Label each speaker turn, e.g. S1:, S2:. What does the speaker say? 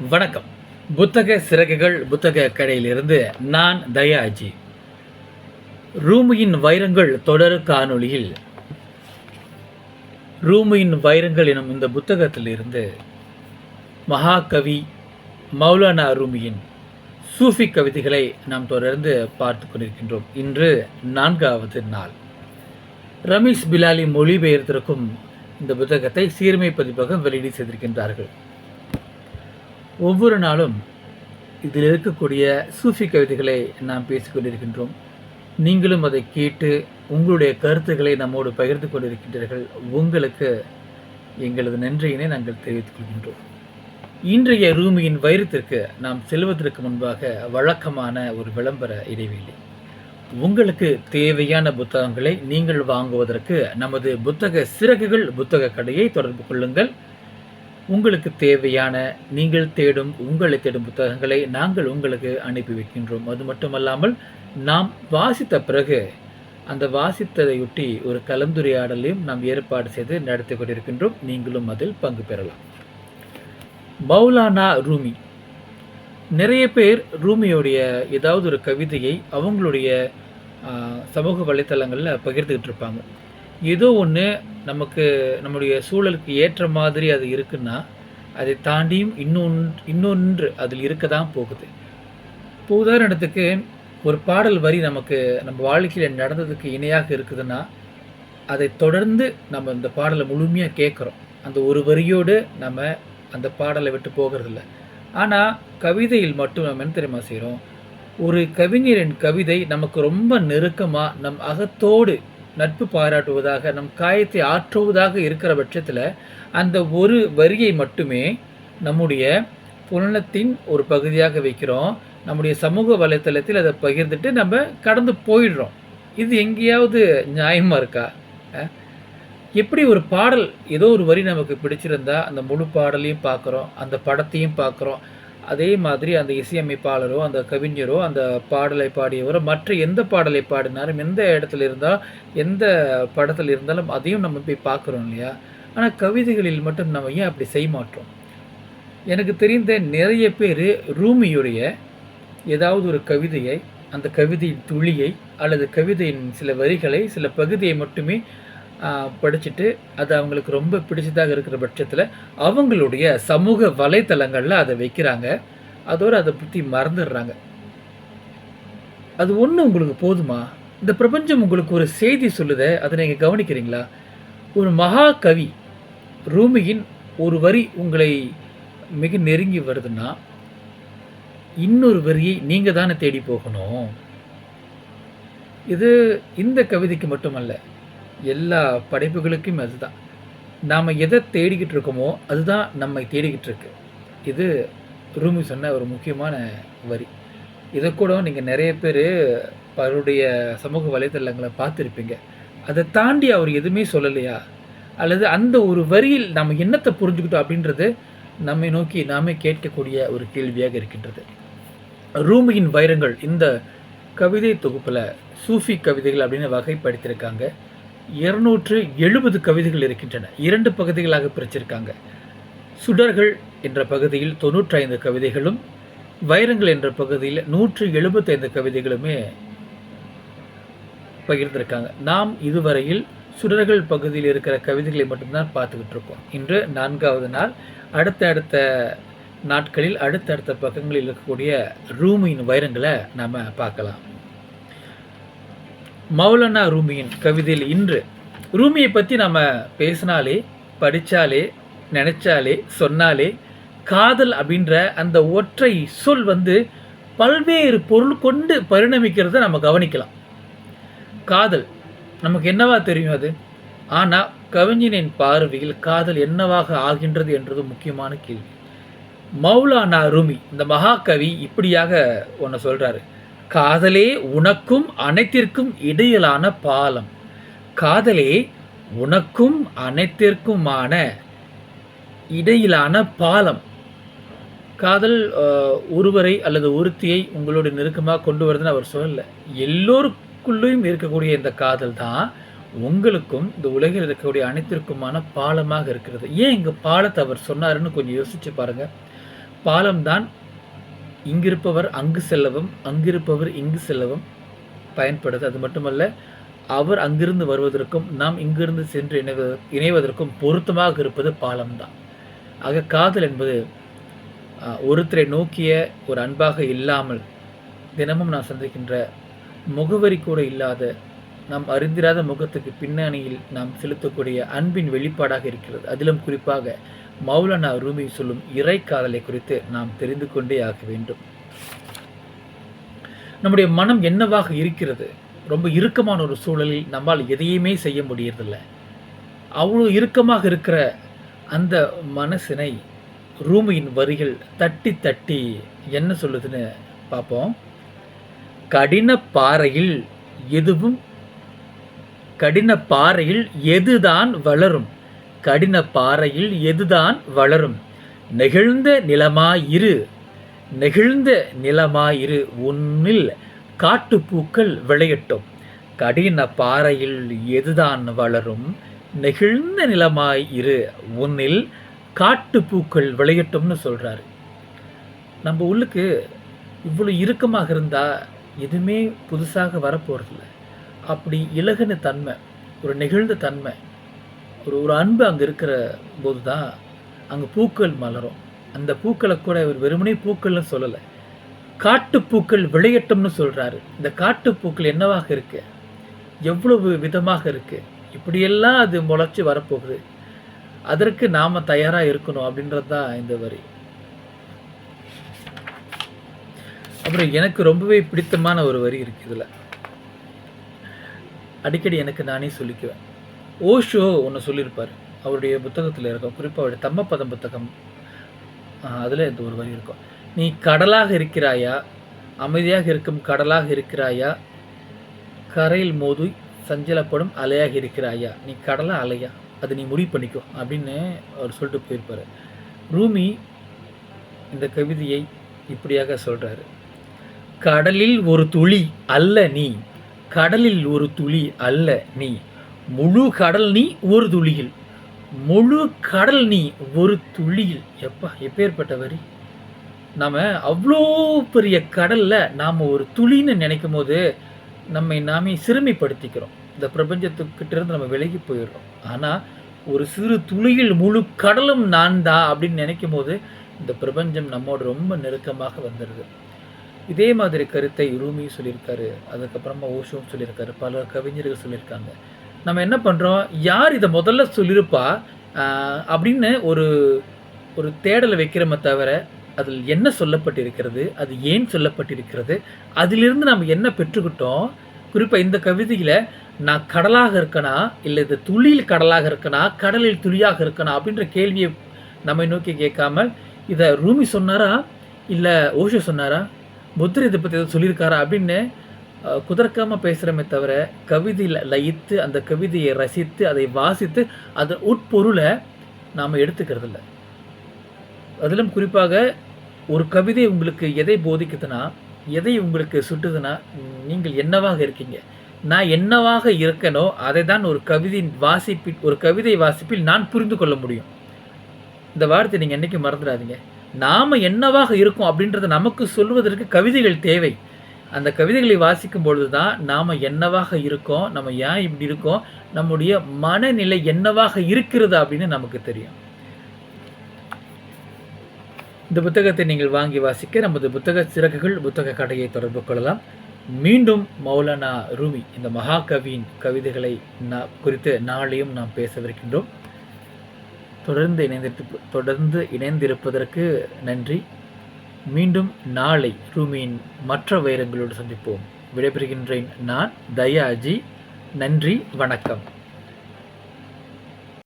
S1: வணக்கம். புத்தக சிறகுகள் புத்தக கடையிலிருந்து நான் தயாஜி. ரூமியின் வைரங்கள் தொடர் காணொளியில். ரூமியின் வைரங்கள் எனும் இந்த புத்தகத்திலிருந்து மகாகவி மௌலானா ரூமியின் சூஃபி கவிதைகளை நாம் தொடர்ந்து பார்த்து கொண்டிருக்கின்றோம். இன்று நான்காவது நாள். ரமேஷ் பிலாலி மொழிபெயர்த்திருக்கும் இந்த புத்தகத்தை சீர்மை பதிப்பகம் வெளியீடு செய்திருக்கின்றார்கள். ஒவ்வொரு நாளும் இதில் இருக்கக்கூடிய சூஃபி கவிதைகளை நாம் பேசிக்கொண்டிருக்கின்றோம் நீங்களும் அதை கேட்டு உங்களுடைய கருத்துக்களை நம்மோடு பகிர்ந்து கொண்டிருக்கின்றீர்கள். உங்களுக்கு எங்களது நன்றியினை நாங்கள் தெரிவித்துக் கொள்கின்றோம். இன்றைய ரூமியின் வைரத்திற்கு நாம் செல்வதற்கு முன்பாக வழக்கமான ஒரு விளம்பர இடைவெளி. உங்களுக்கு தேவையான புத்தகங்களை நீங்கள் வாங்குவதற்கு நமது புத்தக சிறகுகள் புத்தக கடையை தொடர்பு கொள்ளுங்கள். உங்களுக்கு தேவையான நீங்கள் தேடும் உங்களை தேடும் புத்தகங்களை நாங்கள் உங்களுக்கு அனுப்பி வைக்கின்றோம். அது மட்டுமல்லாமல் நாம் வாசித்த பிறகு அந்த வாசித்ததையொட்டி ஒரு கலந்துரையாடலையும் நாம் ஏற்பாடு செய்து நடத்தி கொண்டிருக்கின்றோம். நீங்களும் அதில் பங்கு பெறலாம். மௌலானா ரூமி. நிறைய பேர் ரூமியோடைய ஏதாவது ஒரு கவிதையை அவங்களுடைய சமூக வலைத்தளங்களில் பகிர்ந்துக்கிட்டு இருப்பாங்க. ஏதோ ஒன்று நமக்கு நம்முடைய சூழலுக்கு ஏற்ற மாதிரி அது இருக்குன்னா அதை தாண்டியும் இன்னொன்று இன்னொன்று அதில் இருக்க தான் போகுது. இப்போ உதாரணத்துக்கு ஒரு பாடல் வரி நமக்கு நம்ம வாழ்க்கையில் நடந்ததுக்கு இணையாக இருக்குதுன்னா அதை தொடர்ந்து நம்ம இந்த பாடலை முழுமையாக கேட்குறோம். அந்த ஒரு வரியோடு நம்ம அந்த பாடலை விட்டு போகிறதில்ல. ஆனால் கவிதையில் மட்டும் நம்ம என்ன தெரியுமா செய்கிறோம் ஒரு கவிஞரின் கவிதை நமக்கு ரொம்ப நெருக்கமாக நம் அகத்தோடு நட்பு பாராட்டுவதாக நம் காயத்தை ஆற்றுவதாக இருக்கிற பட்சத்தில் அந்த ஒரு வரியை மட்டுமே நம்முடைய புலனத்தின் ஒரு பகுதியாக வைக்கிறோம். நம்முடைய சமூக வலைத்தளத்தில் அதை பகிர்ந்துட்டு நம்ம கடந்து போயிடுறோம். இது எங்கேயாவது நியாயமாக இருக்கா? எப்படி ஒரு பாடல் ஏதோ ஒரு வரி நமக்கு பிடிச்சிருந்தா அந்த முழு பாடலையும் பார்க்குறோம் அந்த படத்தையும் பார்க்குறோம். அதே மாதிரி அந்த இசையமைப்பாளரோ அந்த கவிஞரோ அந்த பாடலை பாடியவரோ மற்ற எந்த பாடலை பாடினாலும் எந்த இடத்துல இருந்தால் எந்த படத்தில் இருந்தாலும் அதையும் நம்ம போய் பார்க்குறோம் இல்லையா? ஆனால் கவிதைகளில் மட்டும் நம்ம ஏன் அப்படி செய்ய மாட்டோம் எனக்கு தெரிந்த நிறைய பேர் ரூமியுடைய ஏதாவது ஒரு கவிதையை அந்த கவிதையின் துளியை அல்லது கவிதையின் சில வரிகளை சில பகுதியை மட்டுமே படிச்சுட்டு அது அவங்களுக்கு ரொம்ப பிடிச்சதாக இருக்கிற பட்சத்தில் அவங்களுடைய சமூக வலைத்தளங்களில் அதை வைக்கிறாங்க. அதோடு அதை பற்றி மறந்துடுறாங்க. அது ஒன்று உங்களுக்கு போதுமா? இந்த பிரபஞ்சம் உங்களுக்கு ஒரு செய்தி சொல்லுதை அதை நீங்கள் கவனிக்கிறீங்களா? ஒரு மகா கவி ரூமியின் ஒரு வரி உங்களை மிக நெருங்கி வருதுன்னா இன்னொரு வரியை நீங்கள் தானே தேடி போகணும். இது இந்த கவிதைக்கு மட்டுமல்ல. எல்லா படைப்புகளுக்கும் அதுதான். நாம் எதை தேடிக்கிட்டு இருக்கோமோ அதுதான் நம்மை தேடிக்கிட்டு இருக்கு. இது ரூமி சொன்ன ஒரு முக்கியமான வரி. இதை கூட நீங்கள் நிறைய பேர் அவருடைய சமூக வலைத்தளங்களை பார்த்துருப்பீங்க. அதை தாண்டி அவர் எதுவுமே சொல்லலையா? அல்லது அந்த ஒரு வரியில் நம்ம என்னத்தை புரிஞ்சுக்கிட்டோம் அப்படின்றது நம்மை நோக்கி நாமே கேட்கக்கூடிய ஒரு கேள்வியாக இருக்கின்றது. ரூமியின் வைரங்கள் இந்த கவிதை தொகுப்பில் சூஃபி கவிதைகள் அப்படின்னு வகைப்படுத்தியிருக்காங்க. இருநூற்று எழுபது கவிதைகள் இருக்கின்றன. இரண்டு பகுதிகளாக பிரிச்சிருக்காங்க. சுடர்கள் என்ற பகுதியில் தொண்ணூற்றி ஐந்து கவிதைகளும் வைரங்கள் என்ற பகுதியில் நூற்று எழுபத்தைந்து கவிதைகளுமே பகிர்ந்திருக்காங்க. நாம் இதுவரையில் சுடர்கள் பகுதியில் இருக்கிற கவிதைகளை மட்டும்தான் பார்த்துக்கிட்டு இருக்கோம். இன்று நான்காவது நாள். அடுத்த அடுத்த நாட்களில் அடுத்தடுத்த பக்கங்களில் இருக்கக்கூடிய ரூமின் வைரங்களை நாம் பார்க்கலாம். மௌலானா ரூமியின் கவிதையில் இன்று ரூமியை பற்றி நம்ம பேசினாலே படித்தாலே நினச்சாலே சொன்னாலே காதல் அப்படின்ற அந்த ஒற்றை சொல் வந்து பல்வேறு பொருள் கொண்டு பரிணமிக்கிறத நம்ம கவனிக்கலாம். காதல் நமக்கு என்னவா தெரியும் அது? ஆனால் கவிஞனின் பார்வையில் காதல் என்னவாக ஆகின்றது என்றது முக்கியமான கேள்வி. மௌலானா ரூமி இந்த மகாகவி இப்படியாக ஒன்று சொல்கிறாரு காதலே உனக்கும் அனைத்திற்கும் இடையிலான பாலம். காதலே உனக்கும் அனைத்திற்குமான இடையிலான பாலம். காதல் ஒருவரை அல்லது ஒருத்தியை உங்களோட நெருக்கமாக கொண்டு வருதுன்னு அவர் சொல்லலை. எல்லோருக்குள்ளேயும் இருக்கக்கூடிய இந்த காதல் தான் உங்களுக்கும் இந்த உலகில் இருக்கக்கூடிய அனைத்திற்குமான பாலமாக இருக்கிறது. ஏன் இங்கே பாலத்தை அவர் சொன்னாருன்னு கொஞ்சம் யோசிச்சு பாலம் பாலம்தான் இங்கிருப்பவர் அங்கு செல்லவும் அங்கிருப்பவர் இங்கு செல்லவும் பயன்படுது. அது மட்டுமல்ல அவர் அங்கிருந்து வருவதற்கும் நாம் இங்கிருந்து சென்று இணைவ இணைவதற்கும் பொருத்தமாக இருப்பது பாலம்தான். ஆக காதல் என்பது ஒருத்தரை நோக்கிய ஒரு அன்பாக இல்லாமல் தினமும் நான் சந்திக்கின்ற முகவரி கூட இல்லாத நாம் அறிந்திராத முகத்துக்கு பின்னணியில் நாம் செலுத்தக்கூடிய அன்பின் வெளிப்பாடாக இருக்கிறது. அதிலும் குறிப்பாக மௌலானா ரூமி சொல்லும் இறை காதலை குறித்து நாம் தெரிந்து கொண்டே ஆக வேண்டும். நம்முடைய மனம் என்னவாக இருக்கிறது? ரொம்ப இறுக்கமான ஒரு சூழலில் நம்மால் எதையுமே செய்ய முடியறதில்ல. அவ்வளோ இறுக்கமாக இருக்கிற அந்த மனசினை ரூமியின் வரிகள் தட்டி தட்டி என்ன சொல்லுதுன்னு பார்ப்போம். கடின பாறையில் எதுவும் கடின பாறையில் எதுதான் வளரும்? கடின பாறையில் எதுதான் வளரும்? நெகிழ்ந்த நிலமாயிரு. நெகிழ்ந்த நிலமாயிரு. உன்னில் காட்டுப்பூக்கள் விளையட்டும். கடின பாறையில் எதுதான் வளரும்? நெகிழ்ந்த நிலமாய் இரு உன்னில் காட்டுப்பூக்கள் விளையட்டும்னு சொல்கிறாரு நம்ம உள்ளுக்கு இவ்வளோ இறுக்கமாக இருந்தால் எதுவுமே புதுசாக வரப்போகிறதில்ல அப்படி இலகின தன்மை ஒரு நெகிழ்ந்த தன்மை ஒரு ஒரு அன்பு அங்கே இருக்கிற போது தான் அங்கே பூக்கள் மலரும். அந்த பூக்களை கூட இவர் வெறுமனே பூக்கள்னு சொல்லலை. காட்டுப்பூக்கள் விளையட்டும்னு சொல்கிறாரு இந்த காட்டுப்பூக்கள் என்னவாக இருக்கு? எவ்வளவு விதமாக இருக்கு? இப்படியெல்லாம் அது முளைச்சி வரப்போகுது. அதற்கு நாம் தயாராக இருக்கணும் அப்படின்றது தான் இந்த வரி. அப்புறம் எனக்கு ரொம்பவே பிடித்தமான ஒரு வரி இருக்குது இதில். அடிக்கடி எனக்கு நானே சொல்லிக்குவேன். ஓஷோ ஒன்று சொல்லியிருப்பார். அவருடைய புத்தகத்தில் இருக்கும். குறிப்பாக அவருடைய தம்மப்பதம் புத்தகம். அதில் இந்த ஒரு வரி இருக்கும். நீ கடலாக இருக்கிறாயா? அமைதியாக இருக்கும் கடலாக இருக்கிறாயா? கரையில் மோதி சஞ்சலப்படும் அலையாக இருக்கிறாயா? நீ கடலாக அலையா? அது நீ முடிவு பண்ணிக்கோ. அப்படின்னு அவர் சொல்லிட்டு போயிருப்பார். ரூமி இந்த கவிதையை இப்படியாக சொல்கிறாரு கடலில் ஒரு துளி அல்ல நீ. கடலில் ஒரு துளி அல்ல நீ. முழு கடல் நீ ஒரு துளியில். முழு கடல் நீ ஒரு துளியில். எப்பா எப்பேற்பட்ட வரி? நாம் அவ்வளோ பெரிய கடலில் நாம் ஒரு துளின்னு நினைக்கும் போது நம்மை நாமே சிறுமைப்படுத்திக்கிறோம். இந்த பிரபஞ்சத்துக்கிட்ட இருந்து நம்ம விலகி போயிடுறோம். ஆனால் ஒரு சிறு துளியில் முழு கடலும் நான் தான் அப்படின்னு நினைக்கும் போது இந்த பிரபஞ்சம் நம்மோடு ரொம்ப நெருக்கமாக வந்துடுது. இதே மாதிரி கருத்தை ரூமி சொல்லியிருக்காரு அதுக்கப்புறமா ஓஷோன்னு சொல்லியிருக்காரு பல கவிஞர்கள் சொல்லியிருக்காங்க. நம்ம என்ன பண்ணுறோம் யார் இதை முதல்ல சொல்லியிருப்பா? அப்படின்னு ஒரு ஒரு தேடலை வைக்கிறோமே தவிர அதில் என்ன சொல்லப்பட்டிருக்கிறது அது ஏன் சொல்லப்பட்டிருக்கிறது அதிலிருந்து நம்ம என்ன பெற்றுக்கிட்டோம்? குறிப்பாக இந்த கவிதையில் நான் கடலாக இருக்கனா? இல்லை இது துளியில் கடலாக இருக்கனா? கடலில் துளியாக இருக்கனா? அப்படின்ற கேள்வியை நம்மை நோக்கி கேட்காமல் இதை ரூமி சொன்னாரா? இல்லை ஓஷோ சொன்னாரா? புத்தர் இதை பற்றி ஏதோ சொல்லியிருக்காரா அப்படின்னு குதர்க்காமல் பேசுகிறோமே தவிர கவிதையில் லயித்து அந்த கவிதையை ரசித்து அதை வாசித்து அந்த உட்பொருளை நாம் எடுத்துக்கிறது இல்லை அதிலும் குறிப்பாக ஒரு கவிதை உங்களுக்கு எதை போதிக்குதுன்னா எதை உங்களுக்கு சுட்டுதுன்னா நீங்கள் என்னவாக இருக்கீங்க? நான் என்னவாக இருக்கனோ அதை தான் ஒரு கவிதையின் வாசிப்பில் ஒரு கவிதை வாசிப்பில் நான் புரிந்து கொள்ள முடியும். இந்த வார்த்தை நீங்கள் என்றைக்கும் மறந்துடாதீங்க. நாம் என்னவாக இருக்கும் அப்படின்றத நமக்கு சொல்வதற்கு கவிதைகள் தேவை. அந்த கவிதைகளை வாசிக்கும் பொழுது தான் நாம் என்னவாக இருக்கோம் நம்ம ஏன் இப்படி இருக்கோம் நம்முடைய மனநிலை என்னவாக இருக்கிறது அப்படின்னு நமக்கு தெரியும். இந்த புத்தகத்தை நீங்கள் வாங்கி வாசிக்க நமது புத்தக சிறகுகள் புத்தக கடையை தொடர்பு கொள்ளலாம். மீண்டும் மௌலானா ரூமி இந்த மகாகவியின் கவிதைகளை குறித்து நாளையும் நாம் பேசவிருக்கின்றோம். தொடர்ந்து இணைந்திருப்பு தொடர்ந்து இணைந்திருப்பதற்கு நன்றி. மீண்டும் நாளை ரூமியின் மற்ற வைரங்களோடு சந்திப்போம். விடைபெறுகின்றேன் நான் தயாஜி. நன்றி வணக்கம்.